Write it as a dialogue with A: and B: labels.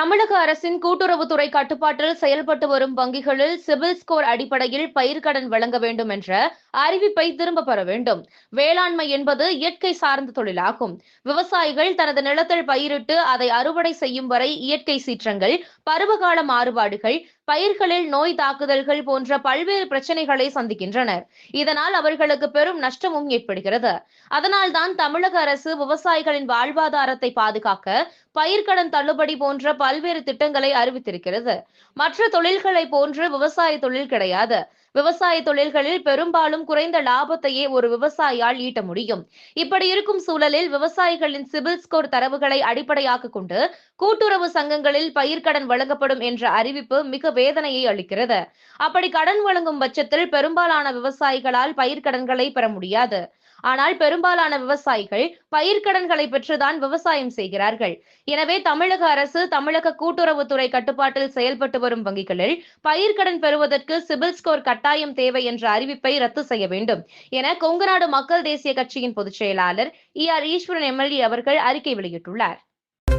A: தமிழக அரசின் கூட்டுறவுத்துறை கட்டுப்பாட்டில் செயல்பட்டு வரும் வங்கிகளில் சிவில் ஸ்கோர் அடிப்படையில் பயிர்க்கடன் வழங்க வேண்டும் என்ற அறிவிப்பை திரும்ப பெற வேண்டும். வேளாண்மை என்பது இயற்கை சார்ந்த தொழிலாகும். விவசாயிகள் தனது நிலத்தில் பயிரிட்டு அதை அறுவடை செய்யும் வரை இயற்கை சீற்றங்கள் பருவகால மாறுபாடுகள் பயிர்களில் நோய் தாக்குதல்கள் போன்ற பல்வேறு பிரச்சனைகளை சந்திக்கின்றனர். இதனால் அவர்களுக்கு பெரும் நஷ்டமும் ஏற்படுகிறது. அதனால்தான் தமிழக அரசு விவசாயிகளின் வாழ்வாதாரத்தை பாதுகாக்க பயிர்க்கடன் தள்ளுபடி போன்ற பல்வேறு திட்டங்களை அறிவித்திருக்கிறது. மற்ற தொழில்களை போன்று விவசாய தொழில் கிடையாது. விவசாய தொழில்களில் பெரும்பாலும் குறைந்த லாபத்தையே ஒரு விவசாயியால் ஈட்ட முடியும். இப்படி இருக்கும் சூழலில் விவசாயிகளின் சிபில் ஸ்கோர் தரவுகளை அடிப்படையாக கொண்டு கூட்டுறவு சங்கங்களில் பயிர்க்கடன் வழங்கப்படும் என்ற அறிவிப்பு மிக வேதனையை அளிக்கிறது. அப்படி கடன் வழங்கும் பட்சத்தில் பெரும்பாலான விவசாயிகளால் பயிர்க்கடன்களை பெற முடியாது. ஆனால் பெரும்பாலான விவசாயிகள் பயிர்க்கடன்களை பெற்றுதான் விவசாயம் செய்கிறார்கள். எனவே தமிழக அரசு தமிழக கூட்டுறவுத்துறை கட்டுப்பாட்டில் செயல்பட்டு வரும் வங்கிகளில் பயிர்க்கடன் பெறுவதற்கு சிபில் ஸ்கோர் கட்டாயம் தேவை என்ற அறிவிப்பை ரத்து செய்ய வேண்டும் என கொங்குநாடு மக்கள் தேசிய கட்சியின் பொதுச் செயலாளர் இ ஆர் ஈஸ்வரன் எம்எல்ஏ அவர்கள் அறிக்கை வெளியிட்டுள்ளார்.